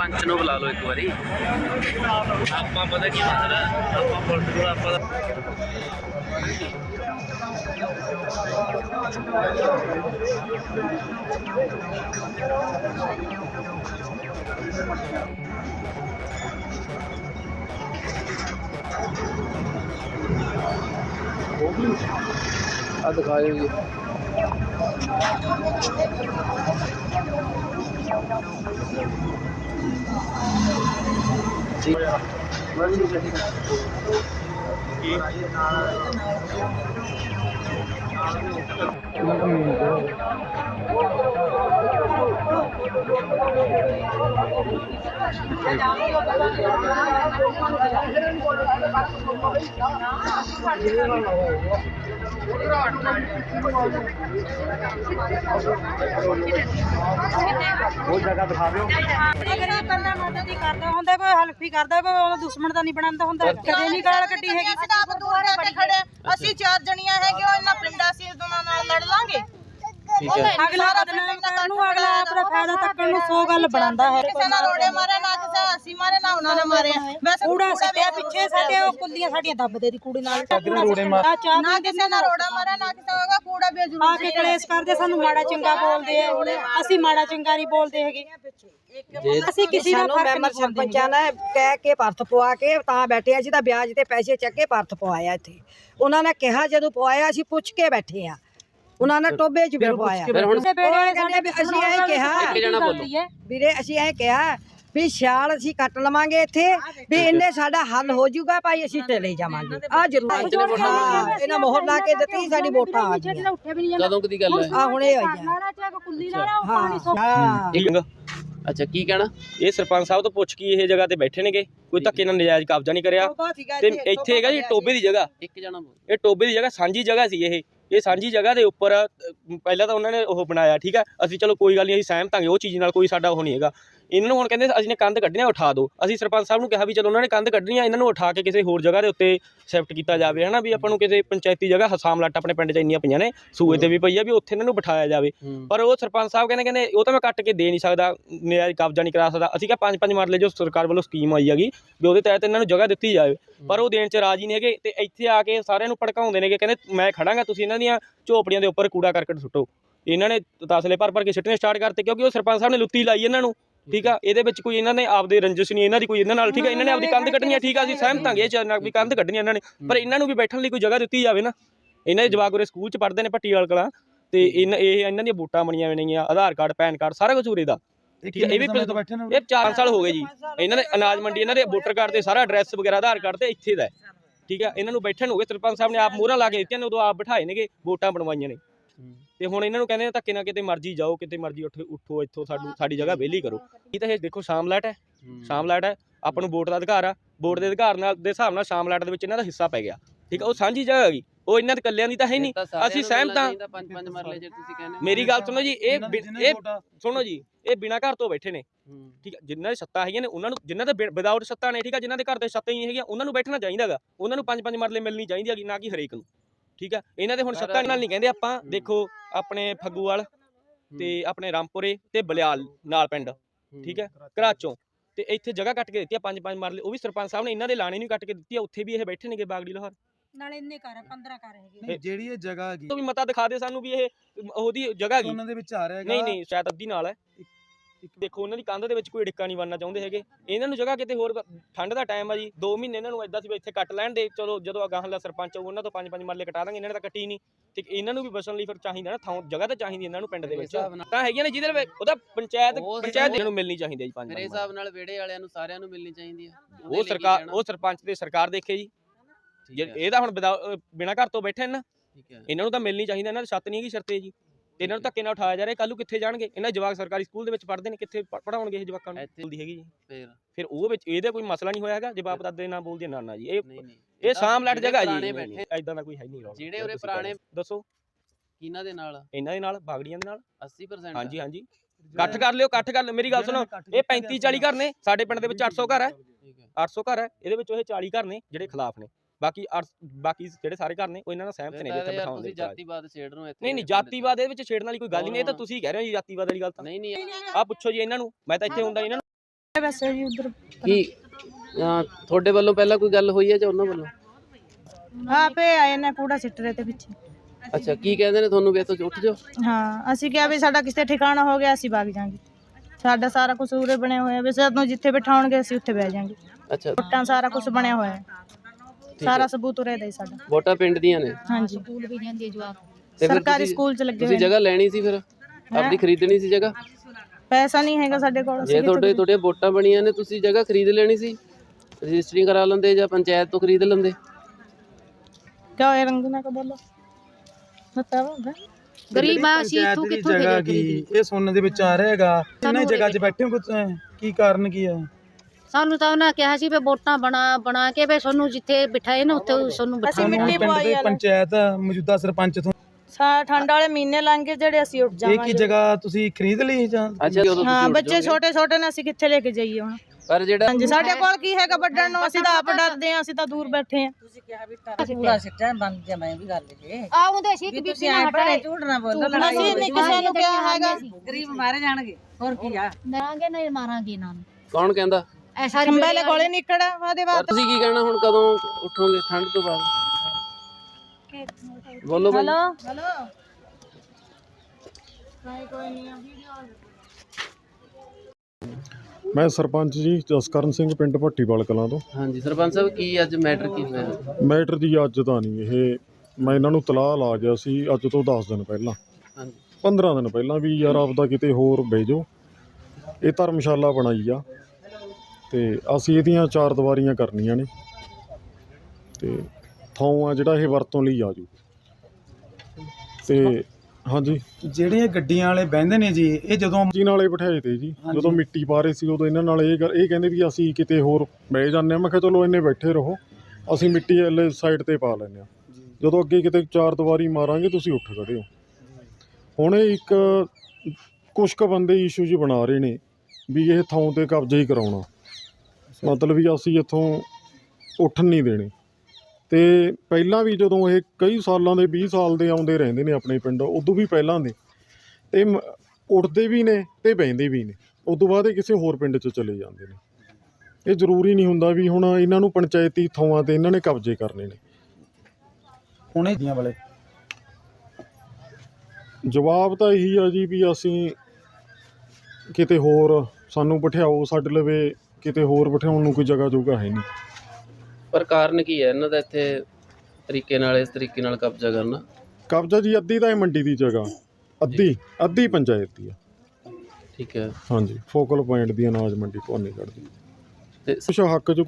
ਸਰਪੰਚ ਨੂੰ ਬੁਲਾ ਲਓ ਇੱਕ ਵਾਰੀ। ਆਪਾਂ ਪਤਾ ਕੀ ਮਸਲਾ ਆਪਾਂ ਪੁਲਿਸ ਆਪਾਂ ਆ ਦਿਖਾਇਓ ਜੀ। 嗯。好的好的嗯好的好的嗯嗯嗯 ਠੀਕ ਜਿਹੜੇ ਗਰੀਬ ਬੰਦਾ ਮਦਦ ਹੀ ਕਰਦਾ ਹੁੰਦਾ ਕੋਈ ਹੈਲਪ ਹੀ ਕਰਦਾ ਕੋਈ ਉਹਦਾ ਦੁਸ਼ਮਣ ਤਾਂ ਨਹੀਂ ਬਣਾਉਂਦਾ ਹੁੰਦਾ। ਕਦੇ ਨਹੀਂ ਗਾਲ ਕੱਢੀ ਹੈਗੀ। ਅਸੀਂ ਤਾਂ ਆਪ ਦੂਰ ਬੈਠੇ ਖੜੇ ਅਸੀਂ ਚਾਰ ਜਣੀਆਂ ਹੈਗੇ ਉਹ ਇਹਨਾਂ ਪਿੰਡਾਂ ਅਸੀਂ ਦੋਨਾਂ ਨਾਲ ਲੜ ਲਾਂਗੇ। ਠੀਕ ਹੈ। ਅਗਲਾ ਬਦਨਾਮ ਕਰਨ ਨੂੰ ਅਗਲਾ ਆਪਣਾ ਫਾਇਦਾ ਤੱਕਣ ਨੂੰ 100 ਗੱਲ ਬਣਾਉਂਦਾ ਹੈ। ਕਿਸੇ ਨਾਲ ਰੋੜੇ ਮਾਰੇ ਨਾ ਨਾਲ ਅਸੀਂ ਮਾਰੇ ਨਾ ਉਹਨਾਂ ਨੇ ਮਾਰੇ ਵੈਸੇ ਕੂੜਾ ਸੱਟਿਆ ਪਿੱਛੇ ਸਾਡੇ ਉਹ ਕੁੱਲੀਆਂ ਸਾਡੀਆਂ ਦੱਬਦੇ ਦੀ ਕੂੜੀ ਨਾਲ। ਨਾ ਕਿਸੇ ਨਾਲ ਰੋੜਾ ਮਾਰਿਆ ਨਾ ਕਿਸੇ ਹੋਗਾ ਕੂੜਾ ਬੇਜਰੂ ਆ ਕੇ ਕਲੇਸ਼ ਕਰਦੇ ਸਾਨੂੰ ਮਾੜਾ ਚੰਗਾ ਬੋਲਦੇ ਆ। ਅਸੀਂ ਮਾੜਾ ਚੰਗਾ ਨਹੀਂ ਬੋਲਦੇ ਹੈਗੇ। ਅਸੀਂ ਕਿਸੇ ਦਾ ਫ਼ਰਕ ਨਹੀਂ ਸਰਪੰਚਾਂ ਨੇ ਕਹਿ ਕੇ ਪਰਥ ਪਵਾ ਕੇ ਤਾਂ ਬੈਠੇ ਆ ਜੀ ਤਾਂ ਵਿਆਜ ਤੇ ਪੈਸੇ ਚੱਕ ਕੇ ਪਰਥ ਪਵਾਇਆ ਇੱਥੇ। ਉਹਨਾਂ ਨੇ ਕਿਹਾ ਜਦੋਂ ਪਵਾਇਆ ਅਸੀਂ ਪੁੱਛ ਕੇ ਬੈਠੇ ਆ। ਉਹਨਾਂ ਨੇ ਟੋਬੇ 'ਚ ਵੀ ਪਵਾਇਆ। ਫਿਰ ਹੁਣ ਵੀ ਅਸੀਂ ਇਹ ਕਿਹਾ ਵੀਰੇ ਅਸੀਂ ਇਹ ਕਿਹਾ ਵੀ ਸਿਆਲ ਅਸੀਂ ਕੱਟ ਲਵਾਂਗੇ ਇੱਥੇ ਵੀ ਇਹਨੇ ਸਾਡਾ ਹੱਲ ਹੋ ਜਾਊਗਾ ਭਾਈ ਅਸੀਂ ਚਲੇ ਜਾਵਾਂਗੇ। ਆ ਜ਼ਰੂਰ। ਹਾਂ, ਇਹਨਾਂ ਮੋਹਰ ਲਾ ਕੇ ਦਿੱਤੀ ਸਾਡੀ ਵੋਟਾਂ ਆ ਗਈਆਂ। ਕਦੋਂ ਕਦੀ ਗੱਲ ਹੈ? ਆ ਹੁਣੇ ਹੋਈ ਆ। ਨਾਲਾ ਚੱਕ ਕੁੱਲੀ ਨਾਲ ਉਹ ਪਾਣੀ ਸੁੱਕ ਹਾਂ। ਹੈ ਅੱਛਾ ਕੀ ਕਹਿਣਾ? ਇਹ ਸਰਪੰਚ ਸਾਹਿਬ ਤੋਂ ਪੁੱਛ ਕੇ ਇਹ ਜਗ੍ਹਾ ਤੇ ਬੈਠੇ ਨੇਗੇ। ਕੋਈ ਧੱਕੇ ਨਾਲ ਨਜਾਇਜ਼ ਕਬਜ਼ਾ ਨਹੀਂ ਕਰਿਆ। ਤੇ ਇੱਥੇ ਹੈਗਾ ਜੀ ਟੋਬੇ ਦੀ ਜਗ੍ਹਾ। ਇੱਕ ਜਣਾ ਇਹ ਟੋਬੇ ਦੀ ਜਗ੍ਹਾ ਸਾਂਝੀ ਜਗ੍ਹਾ ਸੀ ਇਹ। ਇਹ ਸਾਂਝੀ ਜਗ੍ਹਾ ਦੇ ਉੱਪਰ ਪਹਿਲਾਂ ਤਾਂ ਉਹਨਾਂ ਨੇ ਉਹ ਬਣਾਇਆ ਠੀਕ ਹੈ? ਅਸੀਂ ਚਲੋ ਕੋਈ ਗੱਲ ਨਹੀਂ ਅਸੀਂ ਸਹਿਮਤ ਹਾਂਗੇ ਉਹ ਚੀਜ਼ ਨਾਲ ਕੋਈ ਸਾਡਾ ਉਹ ਨਹੀਂ ਹੈਗਾ। ਇਹਨਾਂ ਨੂੰ ਹੁਣ ਕਹਿੰਦੇ ਅਸੀਂ ਨੇ ਕੰਧ ਕੱਢਣੀ ਆ ਉਠਾ ਦਿਓ। ਅਸੀਂ ਸਰਪੰਚ ਸਾਹਿਬ ਨੂੰ ਕਿਹਾ ਵੀ ਚਲੋ ਉਹਨਾਂ ਨੇ ਕੰਧ ਕੱਢਣੀ ਆ ਇਹਨਾਂ ਨੂੰ ਉਠਾ ਕੇ ਕਿਸੇ ਹੋਰ ਜਗ੍ਹਾ ਦੇ ਉੱਤੇ ਸ਼ਿਫਟ ਕੀਤਾ ਜਾਵੇ ਹਨਾ ਵੀ ਆਪਾਂ ਨੂੰ ਕਿਸੇ ਪੰਚਾਇਤੀ ਜਗ੍ਹਾ ਹਸਾਮ ਲੱਟ ਆਪਣੇ ਪਿੰਡ 'ਚ ਇੰਨੀਆਂ ਪਈਆਂ ਨੇ ਸੂਏ ਤੇ ਵੀ ਪਈ ਆ ਵੀ ਉੱਥੇ ਇਹਨਾਂ ਨੂੰ ਬਿਠਾਇਆ ਜਾਵੇ। ਪਰ ਉਹ ਸਰਪੰਚ ਸਾਹਿਬ ਕਹਿੰਦੇ ਕਹਿੰਦੇ ਉਹ ਤਾਂ ਮੈਂ ਕੱਟ ਕੇ ਦੇ ਨਹੀਂ ਸਕਦਾ ਨਜਾਇਜ਼ ਕਬਜ਼ਾ ਨਹੀਂ ਕਰਾ ਸਕਦਾ। ਅਸੀਂ ਕਿਹਾ ਪੰਜ ਪੰਜ ਮਰਲੇ ਜੋ ਸਰਕਾਰ ਵੱਲੋਂ ਸਕੀਮ ਆਈ ਹੈਗੀ ਵੀ ਉਹਦੇ ਤਹਿਤ ਇਹਨਾਂ ਨੂੰ ਜਗ੍ਹਾ ਦਿੱਤੀ ਜਾਵੇ। ਪਰ ਉਹ ਦੇਣ 'ਚ ਰਾਜੀ ਨਹੀਂ ਹੈਗੇ ਤੇ ਇੱਥੇ ਆ ਕੇ ਸਾਰਿਆਂ ਨੂੰ ਭੜਕਾਉਂਦੇ ਨੇਗੇ ਕਹਿੰਦੇ ਮੈਂ ਖੜਾਂਗਾ ਤੁਸੀਂ ਇਹਨਾਂ ਦੀਆਂ ਝੋਪੜੀਆਂ ਦੇ ਉੱਪਰ ਕੂੜਾ ਕਰਕਟ ਸੁੱਟੋ। ਇਹਨਾਂ ਨੇ ਤਸਲੇ ਭਰ ਭਰ ਕੇ ਸਿੱਟਣੇ ਸਟਾਰਟ ਕਰਤੇ ਕਿਉਂਕਿ ਉਹ ਸਰਪੰਚ ਸਾਹਿਬ ਨੇ ਲੁੱਤੀ ਲਾਈ ਇਹਨਾਂ ਨੂੰ। ਠੀਕ ਆ? ਇਹਦੇ ਵਿੱਚ ਕੋਈ ਇਹਨਾਂ ਨੇ ਆਪਦੇ ਰੰਜਿਸ਼ ਨਹੀਂ ਇਹਨਾਂ ਦੀ ਕੋਈ ਇਹਨਾਂ ਨਾਲ ਠੀਕ ਆ? ਇਹਨਾਂ ਨੇ ਆਪਦੀ ਕੰਧ ਕੱਢਣੀ ਆ ਠੀਕ ਆ? ਅਸੀਂ ਸਹਿਮਤ ਹਾਂਗੇ ਇਹ ਨਾਲ ਵੀ ਕੰਧ ਕੱਢਣੀ ਆ ਇਹਨਾਂ ਨੇ ਪਰ ਇਹਨਾਂ ਨੂੰ ਵੀ ਬੈਠਣ ਲਈ ਕੋਈ ਜਗ੍ਹਾ ਦਿੱਤੀ ਜਾਵੇ ਨਾ। ਇਹਨਾਂ ਦੇ ਜਵਾਕ ਉਰੇ ਸਕੂਲ 'ਚ ਪੜ੍ਹਦੇ ਨੇ ਪੱਟੀ ਵਾਲ ਕਲਾਂ ਤੇ ਇਹਨਾਂ ਇਹ ਇਹਨਾਂ ਦੀਆਂ ਵੋਟਾਂ ਬਣੀਆਂ ਹੋਈਆਂ ਨੇਗੀਆਂ ਆਧਾਰ ਕਾਰਡ ਪੈਨ ਕਾਰਡ ਸਾਰਾ ਕੁਝ ਉਰੇ ਦਾ। ਠੀਕ ਹੈ ਇਹ ਵੀ ਇਹ 4 ਸਾਲ ਹੋ ਗਏ ਜੀ। ਇਹਨਾਂ ਦੇ ਅਨਾਜ ਮੰਡੀ ਇਹਨਾਂ ਦੇ ਵੋਟਰ ਕਾਰਡ ਤੇ ਸਾਰਾ ਐਡਰੈਸ ਵਗੈਰਾ ਆਧਾਰ ਕਾਰਡ ਤੇ ਇੱਥੇ ਦਾ। ਠੀਕ ਹੈ ਇਹਨਾਂ ਨੂੰ ਬੈਠਣ ਨੂੰ ਹੋ ਗਏ ਸਰਪੰਚ ਸਾਹਿਬ ਨੇ ਆਪ ਮੋਹਰਾਂ ਲਾ ਕੇ ਦਿੱਤੀਆਂ ਨੇ ਉਦੋਂ ਆਪ ਬਿਠਾਏ ਨੇਗੇ ਵੋਟਾਂ ਬਣਵਾਈਆਂ ਨੇ। ਤੇ ਹੁਣ ਇਹਨਾਂ ਨੂੰ ਕਹਿੰਦੇ ਨੇ ਧੱਕੇ ਨਾਲ ਕਿਤੇ ਮਰਜ਼ੀ ਜਾਓ ਕਿਤੇ ਮਰਜ਼ੀ ਉੱਠੋ ਉੱਠੋ ਇੱਥੋਂ ਸਾਡੂ ਸਾਡੀ ਜਗ੍ਹਾ ਵਿਹਲੀ ਕਰੋ। ਇਹ ਤਾਂ ਇਹ ਦੇਖੋ ਸ਼ਾਮ ਲਾਈਟ ਹੈ। ਸ਼ਾਮ ਲਾਈਟ ਹੈ ਆਪਾਂ ਨੂੰ ਵੋਟ ਦਾ ਅਧਿਕਾਰ ਆ। ਵੋਟ ਦੇ ਅਧਿਕਾਰ ਨਾਲ ਦੇ ਹਿਸਾਬ ਨਾਲ ਸ਼ਾਮ ਲਾਈਟ ਦੇ ਵਿੱਚ ਇਹਨਾਂ ਦਾ ਹਿੱਸਾ ਪੈ ਗਿਆ। ਠੀਕ ਹੈ ਉਹ ਸਾਂਝੀ ਜਗ੍ਹਾ ਹੈਗੀ। ਉਹ ਇਹਨਾਂ ਦੇ ਇਕੱਲਿਆਂ ਦੀ ਤਾਂ ਹੈ ਨਹੀਂ। ਅਸੀਂ ਸਹਿਮਤ ਹਾਂ ਪੰਜ ਪੰਜ ਮਰਲੇ ਜੇ ਤੁਸੀਂ ਕਹਿੰਦੇ ਹੋ। ਮੇਰੀ ਗੱਲ ਸੁਣੋ ਜੀ ਇਹ ਇਹ ਸੁਣੋ ਜੀ ਇਹ ਬਿਨਾਂ ਘਰ ਤੋਂ ਬੈਠੇ ਨੇ। ਠੀਕ ਹੈ ਜਿਨ੍ਹਾਂ ਦੇ ਸੱਤਾਂ ਹੈਗੀਆਂ ਨੇ ਉਹਨਾਂ ਨੂੰ ਜਿਨ੍ਹਾਂ ਦੇ ਵਿਦਆਊਟ ਸੱਤਾਂ ਨੇ ਠੀਕ ਹੈ ਜਿਨ੍ਹਾਂ ਦੇ ਘਰ ਦੇ ਸੱਤਾਂ ਹੀ ਨਹੀਂ ਹੈਗੀਆਂ ਉਹਨਾਂ ਨੂੰ ਬੈਠਣਾ ਚਾਹੀਦਾਗਾ ਉਹਨਾਂ ਨੂੰ ਪੰਜ ਪੰਜ ਮਰਲੇ ਮਿਲਣੀ ਚਾਹੀਦੀ ਹੈਗੀ ਨਾ ਕਿ ਹਰੇਕ ਨੂੰ। ਠੀਕ ਹੈ ਇਹਨਾਂ ਦੇ ਹੁਣ ਸੱਤਾਂ ਨਾਲ ਨਹੀਂ ਕਹਿੰਦੇ ਆਪਾਂ। ਦੇਖੋ ਆਪਣੇ ਫੱਗੂਵਾਲ ਤੇ ਆਪਣੇ ਰਾਮਪੁਰੇ ਤੇ ਬਲਿਆਲ ਨਾਲ ਪਿੰਡ ਠੀਕ ਹੈ ਘਰਾਚੋਂ ਤੇ ਇੱਥੇ ਜਗ੍ਹਾ ਕੱਟ ਕੇ ਦਿੱਤੀ ਆ ਪੰਜ ਪੰਜ ਮਰਲੇ ਉਹ ਵੀ ਸਰਪੰਚ ਸਾਹਿਬ ਨੇ ਇਹਨਾਂ ਦੇ ਲਾਣੇ ਨੂੰ ਕੱਟ ਕੇ ਦਿੱਤੀ ਆ ਉੱਥੇ ਵੀ ਇਹ ਬੈਠੇ ਨੇਗੇ ਬਾਗੜੀ ਲਾਹੌਰ। ਨਾਲੇ ਇੰਨੇ ਘਰ ਹੈ 15 ਘਰ ਹੈਗੇ। ਜਿਹੜੀ ਇਹ ਜਗ੍ਹਾ ਹੈਗੀ। ਤੋਂ ਵੀ ਮਤਾ ਦਿਖਾ ਦੇ ਸਾਨੂੰ ਵੀ ਇਹ ਉਹਦੀ ਜਗ੍ਹਾ ਹੈਗੀ। ਉਹਨਾਂ ਦੇ ਵਿੱਚ ਆ ਰਿਹਾ ਹੈਗਾ। ਨਹੀਂ ਨਹੀਂ ਸ਼ਾਇਦ ਅੱਧੀ ਨਾਲ ਹੈ। ਦੇਖੋ ਉਹਨਾਂ ਦੀ ਕੰਧ ਦੇ ਵਿੱਚ ਕੋਈ ਡਿੱਕਾ ਨਹੀਂ ਬਣਨਾ ਚਾਹੁੰਦੇ ਹੈਗੇ। ਇਹਨਾਂ ਨੂੰ ਜਗ੍ਹਾ ਕਿਤੇ ਹੋਰ ਠੰਡ ਦਾ ਟਾਈਮ ਆ ਜੀ। 2 ਮਹੀਨੇ ਇਹਨਾਂ ਨੂੰ ਐਦਾਂ ਸੀ ਵੀ ਇੱਥੇ ਕੱਟ ਲੈਣ ਦੇ ਚਲੋ ਜਦੋਂ ਅਗਾਂਹਲਾ ਸਰਪੰਚ ਆਊ ਉਹਨਾਂ ਤੋਂ ਪੰਜ ਪੰਜ ਮਰਲੇ ਕਟਾ ਦਾਂਗੇ ਇਹਨਾਂ ਨੇ ਤਾਂ ਕੱਟੀ ਨਹੀਂ ਠੀਕ ਇਹਨਾਂ ਨੂੰ ਵੀ ਬਸਣ ਲਈ ਫਿਰ ਚਾਹੀਦਾ ਨਾ ਥਾਂ ਜਗ੍ਹਾ ਤਾਂ ਚਾਹੀਦੀ ਇਹਨਾਂ ਨੂੰ ਪਿੰਡ ਦੇ ਵਿੱਚ। ਤਾਂ ਹੈਗੀਆਂ ਨੇ ਜਿਹਦੇ ਵਿੱਚ ਉਹਦਾ ਪੰਚਾਇਤ ਪੰਚਾਇਤ ਇਹਨਾਂ ਨੂੰ ਮਿਲਣੀ ਚਾਹੀਦੀ ਹੈ ਜੀ ਪੰਜ ਮੇਰੇ ਹਿਸਾਬ ਨਾਲ ਵਿਹੜੇ ਵਾਲਿਆਂ ਨੂੰ ਸਾਰਿਆਂ ਨੂੰ ਮਿਲਣੀ ਚਾਹੀਦੀ ਲਈ ਉਹ ਸਰਕਾਰ? ਉਹ ਸਰਪੰਚ ਤੇ ਸਰਕਾਰ ਦੇਖੇ ਜੀ। ਹੈ, ਇਹ ਤਾਂ ਹੁਣ ਬਿਨਾਂ ਘਰ ਤੋਂ ਬੈਠੇ ਨੇ ਹੈ ਇਹਨਾਂ ਨੂੰ ਤਾਂ ਮਿਲਣੀ ਚਾਹੀਦੀ ਇਹਨਾਂ ਦੀ ਛੱਤ ਨਹੀਂ ਹੈਗੀ ਸ਼ਰਤੇ ਜੀ। ਤੇ ਇਹਨਾਂ ਨੂੰ ਧੱਕੇ ਨਾਲ ਉਠਾਇਆ ਜਾ ਰਿਹਾ ਕੱਲ ਕਿੱਥੇ ਜਾਣਗੇ? ਇਹਨਾਂ ਜਵਾਕ ਸਰਕਾਰੀ ਸਕੂਲ ਦੇ ਵਿੱਚ ਪੜ੍ਹਦੇ ਨੇ ਕਿੱਥੇ ਪ- ਪੜ੍ਹਾਉਣਗੇ ਇਹ ਜਵਾਕਾਂ ਨੂੰ? ਦੀ ਹੈਗੀ ਜੀ। ਫੇਰ? ਫਿਰ ਉਹ ਵਿੱਚ ਇਹਦਾ ਕੋਈ ਮਸਲਾ ਨਹੀਂ ਹੋਇਆ ਹੈਗਾ? ਜੇ ਬਾਪ ਦਾਦੇ ਨਾਲ ਬੋਲਦੇ ਨਾ ਨਾ ਜੀ ਇਹ ਨਹੀਂ ਨਹੀਂ। ਇਹ ਸਾਮ ਲੜ ਜਿਹੜੇ ਜਗ੍ਹਾ ਜੀ। ਏਦਾਂ ਦਾ ਕੋਈ ਹੈ ਨਹੀਂ ਰੌਲਾ ਜਿਹੜੇ ਉਰੇ ਪੁਰਾਣੇ-। ਦੱਸੋ। ਕਿਹਨਾਂ ਦੇ ਨਾਲ? ਇਹਨਾਂ ਦੇ ਨਾਲ ਬਾਗੜੀਆਂ ਦੇ ਨਾਲ। 80% ਹਾਂਜੀ ਹਾਂਜੀ। ਇਕੱਠ ਕਰ ਲਿਓ ਇਕੱਠ ਕਰ ਲਿਓ। ਮੇਰੀ ਗੱਲ ਸੁਣੋ ਇਹ 35 40 ਘਰ ਨੇ ਸਾਡੇ ਪਿੰਡ ਦੇ ਵਿੱਚ 800 ਘਰ ਹੈ। ਠੀਕ ਹੈ। 800 ਘਰ ਹੈ। ਇਹਦੇ ਵਿੱਚੋਂ ਇਹ 40 ਘਰ ਨੇ ਜਿਹੜੇ ਖਿਲਾਫ ਨੇ। ਬਾਕੀ ਬਾਕੀ ਜਿਹੜੇ ਸਾਰੇ ਘਰ ਨੇ ਉਹ ਇਹਨਾਂ ਨਾਲ ਸਹਿਮਤ ਨੇ ਯਾਰ ਬਿਠਾਉਣ ਦੇ। ਜਾਤੀਵਾਦ ਛੇੜ ਰਹੇ ਹੋ ਇੱਥੇ ਨਹੀਂ ਨਹੀਂ। ਜਾਤੀਵਾਦ ਇਹਦੇ ਵਿੱਚ ਛੇੜਨ ਵਾਲੀ ਕੋਈ ਗੱਲ ਹੀ ਨਹੀਂ ਇਹ ਤਾਂ ਤੁਸੀਂ ਕਹਿ ਰਹੇ ਹੋ ਜੀ ਜਾਤੀਵਾਦ ਵਾਲੀ ਗੱਲ ਤਾਂ। ਨਹੀਂ ਨਹੀਂ ਆ ਪੁੱਛੋ ਜੀ ਇਹਨਾਂ ਨੂੰ ਮੈਂ ਤਾਂ ਇੱਥੇ ਹੁੰਦਾ ਇਹਨਾਂ ਨੂੰ। ਵੈਸੇ ਜੀ ਉਧਰ ਕੀ ਤੁਹਾਡੇ ਵੱਲੋਂ ਪਹਿਲਾਂ ਕੋਈ ਗੱਲ ਹੋਈ ਹੈ ਜਾਂ ਉਹਨਾਂ ਵੱਲੋਂ? ਆਪੇ ਆਏ ਨੇ ਕੂੜਾ ਸਿੱਟ ਰਹੇ ਤੇ ਪਿੱਛੇ। ਅੱਛਾ ਕੀ ਕਹਿੰਦੇ ਨੇ ਤੁਹਾਨੂੰ ਵੀ ਇੱਥੋਂ ਉੱਠ ਜਾਓ? ਹਾਂ ਅਸੀਂ ਕਿਹਾ ਵੀ ਸਾਡਾ ਕਿਸੇ ਠਿਕਾਣਾ ਹੋ ਗਿਆ ਅਸੀਂ ਵਗ ਜਾਾਂਗੇ। ਸਾਡਾ ਸਾਰਾ ਕੁਝ ਉਰੇ ਬਣਿਆ ਹੋਇਆ ਵੀ ਸਾਨੂੰ ਜਿੱਥੇ ਬਿਠਾਉਣਗੇ ਅਸੀਂ ਉੱਥੇ ਬਹਿ ਜਾਾਂਗੇ। ਅੱਛਾ। ਵੋਟਾਂ ਸਾਰਾ ਕੁਝ ਬਣਿਆ ਹੋਇਆ। ਹੈ ਸਾਰਾ ਸਬੂਤ ਉਰੇ ਦਾ ਹੀ ਸਾਡਾ। ਵੋਟਾਂ ਪਿੰਡ ਦੀਆਂ ਨੇ। ਹਾਂਜੀ। ਤੇ ਫਿਰ ਸਰਕਾਰੀ ਤੁਸੀਂ- ਸਕੂਲ ਚ ਲੱਗੇ ਤੁਸੀਂ ਹੋਏ ਨੇ। ਜਗ੍ਹਾ ਲੈਣੀ ਸੀ ਫਿਰ? ਆਪਦੀ ਖਰੀਦਣੀ ਸੀ ਜਗ੍ਹਾ? ਪੈਸਾ ਨਹੀਂ ਹੈਗਾ ਸਾਡੇ ਕੋਲ ਜੇ ਤੁਹਾਡੇ ਤੁਹਾਡੇ ਵੋਟਾਂ ਬਣੀਆਂ ਨੇ ਤੁਸੀਂ ਜਗ੍ਹਾ ਖਰੀਦ ਲੈਣੀ ਸੀ? ਰਜਿਸਟਰੀ ਕਰਾ ਲੈਂਦੇ ਜਾਂ ਪੰਚਾਇਤ ਤੋਂ ਖਰੀਦ ਲੈਂਦੇ? ਕਿਆ ਹੋਇਆ ਰੰਗਨਾ ਕੋ ਬੋਲੋ। ਪਤਾ ਵਾ ਗਰੀਬ ਆ ਸੀ ਤੂੰ ਕਿੱਥੋਂ ਕੀ? ਇਹ ਸੁਣਨ ਦੇ ਵਿੱਚ ਆ ਰਿਹਾ ਹੈਗਾ। ਇਹਨਾਂ ਜਗ੍ਹਾ 'ਚ ਬੈਠੇ ਹੋ ਕੁਛ ਕੀ ਕਾਰਨ ਕੀ ਹੈ? ਸਾਨੂੰ ਤਾਂ ਉਹਨਾਂ ਕਿਹਾ ਸੀ ਵੀ ਵੋਟਾਂ ਬਣਾ ਬਣਾ ਕੇ ਵੀ ਸਾਨੂੰ ਜਿੱਥੇ ਬਿਠਾਏ ਨਾ ਉੱਥੇ ਸਾਨੂੰ ਅਸੀਂ ਮਿੱਟੀ ਪਿੰਡ ਪਵਾਈ ਦੇ ਆ ਪੰਚਾਇਤ ਮੌਜੂਦਾ ਸਰਪੰਚ ਤੋਂ। ਸਾ ਠੰਡ ਵਾਲੇ ਮਹੀਨੇ ਲੰਘ ਗਏ ਜਿਹੜੇ ਅਸੀਂ ਉੱਠ ਇਹ ਕੀ ਜਾਵਾਂਗੇ। ਜਗ੍ਹਾ ਤੁਸੀਂ ਖਰੀਦ ਲਈ ਜਾਂ ਅੱਛਾ ਹਾਂ ਉੱਠ ਬੱਚੇ ਜਾਓਗੇ। ਛੋਟੇ ਛੋਟੇ ਨੇ ਅਸੀਂ ਕਿੱਥੇ ਲੈ ਕੇ ਜਾਈਏ ਹੁਣ? ਪਰ ਜਿਹੜਾ ਹਾਂਜੀ ਸਾਡੇ ਕੋਲ ਕੀ ਹੈਗਾ ਵੱਡਣ ਨੂੰ? ਅਸੀਂ ਤਾਂ ਆਪ ਡਰਦੇ ਹਾਂ ਅਸੀਂ ਤਾਂ ਦੂਰ ਬੈਠੇ ਹਾਂ। ਆਉਂਦੇ ਸੀ ਕਿ ਬੀਬੀ ਨਾ ਹਟਾਏ ਅਸੀਂ ਨਹੀਂ ਕਿਸੇ ਨੂੰ ਕਿਹਾ ਹੈਗਾ। ਮਾਰਾਂਗੇ ਨਹੀਂ ਮਾਰਾਂਗੇ ਇਹਨਾਂ ਨੂੰ। ਕੌਣ ਕਹਿੰਦਾ? ਐਸਾ ਖੰਬੇ ਦੇ ਕੋਲੇ ਨਿਕੜਾ ਪਰ ਬਾਅਦ। ਤੁਸੀਂ ਕੀ ਕਹਿਣਾ ਹੁਣ ਕਦੋਂ ਉੱਠੋਗੇ ਠੰਡ ਤੋਂ ਬਾਅਦ? ਬੋਲੋ ਭਾਈ। ਹਲੋ? ਮੈਂ ਸਰਪੰਚ ਜੀ ਜਸਕਰਨ ਸਿੰਘ ਪਿੰਡ ਭੱਟੀਵਾਲ ਕਲਾਂ ਤੋਂ। ਹਾਂਜੀ ਸਰਪੰਚ ਸਾਹਿਬ ਕੀ ਅੱਜ ਮੈਟਰ ਕੀ ਹੋਇਆ? ਮੈਟਰ ਜੀ ਅੱਜ ਤਾਂ ਨਹੀਂ ਇਹ ਮੈਂ ਇਹਨਾਂ ਨੂੰ ਤਲਾਹ ਲਾ ਗਿਆ ਸੀ ਅੱਜ ਤੋਂ 10 ਦਿਨ ਪਹਿਲਾਂ। ਹਾਂਜੀ। 15 ਦਿਨ ਪਹਿਲਾਂ ਵੀ ਯਾਰ ਆਪਦਾ ਕਿਤੇ ਹੋਰ ਭੇਜੋ ਇਹ ਧਰਮਸ਼ਾਲਾ ਬਣਾਈ ਆ। ਤੇ ਅਸੀਂ ਇਹਦੀਆਂ ਚਾਰ ਦੀਵਾਰੀਆਂ ਕਰਨੀਆਂ ਨੇ। ਤੇ ਥਾਂ ਆ ਜਿਹੜਾ ਇਹ ਵਰਤੋਂ ਲਈ ਆ ਜੂ ਤੇ ਹਾਂਜੀ। ਜਿਹੜੀਆਂ ਗੱਡੀਆਂ ਵਾਲੇ ਬਹਿੰਦੇ ਨੇ ਜੀ ਇਹ ਜਦੋਂ ਜੀ ਨਾਲੇ ਬਿਠਾਏ ਤੇ ਜੀ ਹਾਂਜੀ। ਜਦੋਂ ਮਿੱਟੀ ਪਾ ਰਹੇ ਸੀ ਉਦੋਂ ਇਹਨਾਂ ਨਾਲ ਇਹ ਗੱਲ- ਇਹ ਕਹਿੰਦੇ ਵੀ ਅਸੀਂ ਕਿਤੇ ਹੋਰ ਬਹਿ ਜਾਂਦੇ ਆ ਮੈਂ ਕਿਹਾ ਚਲੋ ਇੰਨੇ ਬੈਠੇ ਰਹੋ ਅਸੀਂ ਮਿੱਟੀ ਵਾਲੇ ਸਾਈਡ ਤੇ ਪਾ ਲੈਂਦੇ ਆ ਜਦੋਂ ਅੱਗੇ ਕਿਤੇ ਚਾਰ ਦੀਵਾਰੀ ਮਾਰਾਂਗੇ ਤੁਸੀਂ ਉੱਠ ਖੜੇ ਹੋ। ਹੁਣ ਇਹ ਇੱਕ ਕੁਛ ਕੁ ਬੰਦੇ ਇਸ਼ੂ ਜੀ ਬਣਾ ਰਹੇ ਨੇ ਵੀ ਇਹ ਥਾਂ ਤੇ ਕਬਜ਼ਾ ਹੀ ਕਰਾਉਣਾ। ਮਤਲਬ ਵੀ ਅਸੀਂ ਇੱਥੋਂ ਉੱਠਣ ਨਹੀਂ ਦੇਣੇ। ਤੇ ਪਹਿਲਾਂ ਵੀ ਜਦੋਂ ਇਹ ਕਈ ਸਾਲਾਂ ਦੇ 20 ਸਾਲ ਦੇ ਆਉਂਦੇ ਰਹਿੰਦੇ ਨੇ ਆਪਣੇ ਪਿੰਡ ਉਦੋਂ ਵੀ ਪਹਿਲਾਂ ਦੇ। ਤੇ ਮ- ਉੱਠਦੇ ਵੀ ਨੇ ਤੇ ਬਹਿੰਦੇ ਵੀ ਨੇ। ਉਸ ਤੋਂ ਬਾਅਦ ਇਹ ਕਿਸੇ ਹੋਰ ਪਿੰਡ 'ਚ ਚਲੇ ਜਾਂਦੇ ਨੇ। ਇਹ ਜ਼ਰੂਰੀ ਨਹੀਂ ਹੁੰਦਾ ਵੀ ਹੁਣ ਇਹਨਾਂ ਨੂੰ ਪੰਚਾਇਤੀ ਥਾਵਾਂ ਤੇ ਇਹਨਾਂ ਨੇ ਕਬਜ਼ੇ ਕਰਨੇ ਨੇ। ਹੁਣੇ ਦੀਆਂ ਵਾਲੇ? ਜਵਾਬ ਤਾਂ ਇਹੀ ਆ ਜੀ ਵੀ ਅਸੀਂ ਕਿਤੇ ਹੋਰ ਸਾਨੂੰ ਬਿਠਾਓ ਸਾਡੇ ਲਵੇ ਕਿਤੇ ਹੋਰ ਬਿਠਾਉਣ ਨੂੰ ਕੋਈ ਜਗ੍ਹਾ ਜੋਗਾ ਹੈ ਨਹੀਂ। ਪਰ ਕਾਰਨ ਕੀ ਹੈ? ਇਹਨਾਂ ਦਾ ਇੱਥੇ ਤਰੀਕੇ ਨਾਲ ਇਸ ਤਰੀਕੇ ਨਾਲ ਕਬਜ਼ਾ ਕਰਨਾ। ਕਬਜ਼ਾ ਜੀ ਅੱਧੀ ਤਾਂ ਇਹ ਮੰਡੀ ਦੀ ਜਗ੍ਹਾ। ਅੱਧੀ ਅੱਧੀ ਪੰਚਾਇਤ ਦੀ ਆ। ਠੀਕ ਹੈ। ਹਾਂਜੀ ਫੋਕਲ ਪੁਆਇੰਟ ਦੀ ਅਨਾਜ ਮੰਡੀ ਭਵਾਨੀਗੜ੍ਹ ਦੀ ਤੇ ਕੁਛ ਹੱਕ 'ਚ